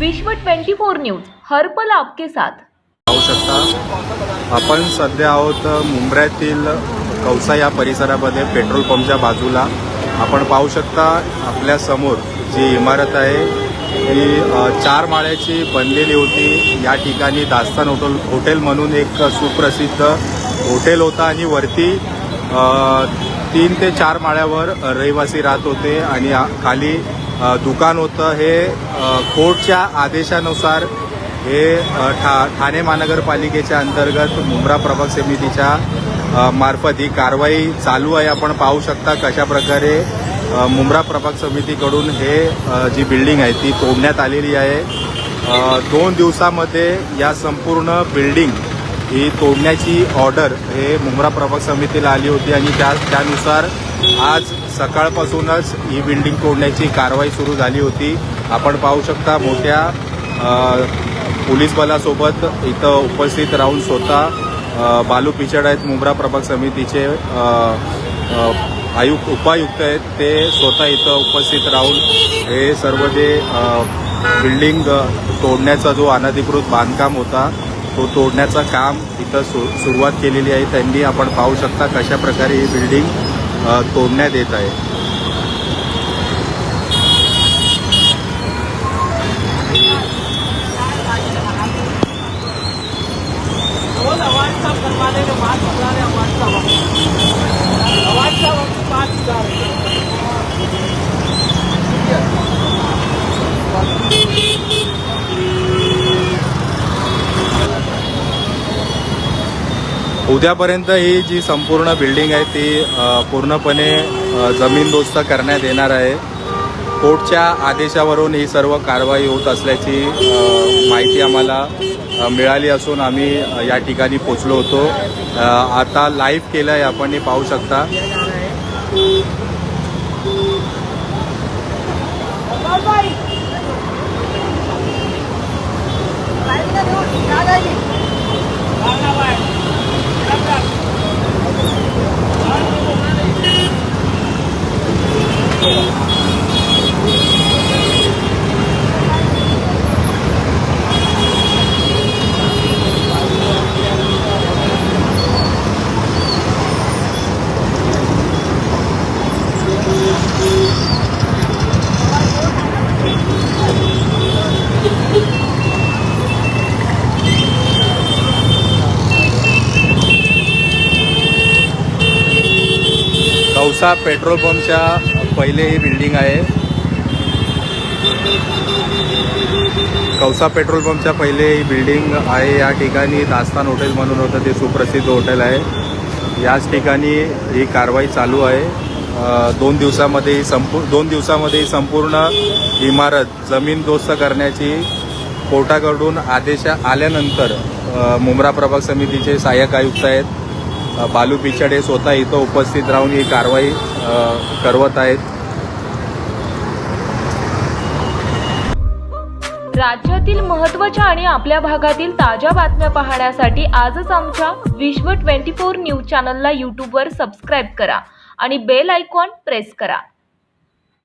विश्व 24 न्यूज हर्पल आपके साथ. पाहू शकता आपण सध्या आहोत मुंबऱ्यातील कौसा या परिसरामध्ये पेट्रोल पंपच्या बाजूला. आपण पाहू शकता आपल्यासमोर जी इमारत आहे ही चार माळ्याची बनलेली होती. या ठिकाणी दास्तान हॉटेल हॉटेल म्हणून एक सुप्रसिद्ध हॉटेल होता आणि वरती तीन ते चार माळ्यावर रहिवासी राहत होते आणि खाली दुकान होतं. हे कोर्टच्या आदेशानुसार हे ठा ठाणे महानगरपालिकेच्या अंतर्गत मुंब्रा प्रभाग समितीच्या मार्फत ही कारवाई चालू आहे. आपण पाहू शकता कशा प्रकारे मुंब्रा प्रभाग समितीकडून हे जी बिल्डिंग आहे ती तोडण्यात आलेली आहे. दोन दिवसामध्ये या संपूर्ण बिल्डिंग ही तोडण्याची ऑर्डर हे मुंब्रा प्रभाग समितीला आली होती आणि त्या त्यानुसार आज सकाळपासूनच ही बिल्डिंग तोडण्याची कारवाई सुरू झाली होती. आपण पाहू शकता मोठ्या पोलीस बलासोबत इथं उपस्थित राहून स्वतः बालू पिचड आहेत मुंब्रा प्रभाग समितीचे आयुक्त उपायुक्त आहेत ते स्वतः इथं उपस्थित राहून हे सर्व जे बिल्डिंग तोडण्याचा जो अनधिकृत बांधकाम होता तो तोडण्याचं काम इथं सु सुरुवात केलेली आहे. त्यांनी आपण पाहू शकता कशा प्रकारे ही बिल्डिंग तोडण्यात येत आहे. उद्यापर्यंत ही जी संपूर्ण बिल्डिंग आहे ती पूर्णपणे जमीनदोस्त करण्यात येणार आहे. कोर्टच्या आदेशावरून ही सर्व कारवाई होत असल्याची माहिती आम्हाला मिळाली असून आम्ही या ठिकाणी पोचलो होतो. आता लाईव्ह केलं आहे आपण हे पाहू शकता. कौसा पेट्रोल पंपच्या पहिले ही बिल्डिंग आहे. कौसा पेट्रोल पंपच्या पहिले ही बिल्डिंग आहे. या ठिकाणी दास्तान हॉटेल म्हणून होतं ते सुप्रसिद्ध हॉटेल आहे. याच ठिकाणी ही कारवाई चालू आहे. दोन दिवसामध्ये ही संपू दोन दिवसामध्ये ही संपूर्ण इमारत जमीनदोस्त करण्याची कोर्टाकडून आदेश आल्यानंतर मुंब्रा प्रभाग समितीचे सहाय्यक आयुक्त आहेत. बालू पिचड हे स्वतः इथं उपस्थित राहून ही कारवाई करवत आहेत. राज्यातील महत्त्वाच्या आणि आपल्या भागातील ताज्या बातम्या पाहण्यासाठी आजच आमच्या विश्व 24 न्यूज चॅनलला यूट्यूबवर सबस्क्राईब करा आणि बेल आयकॉन प्रेस करा.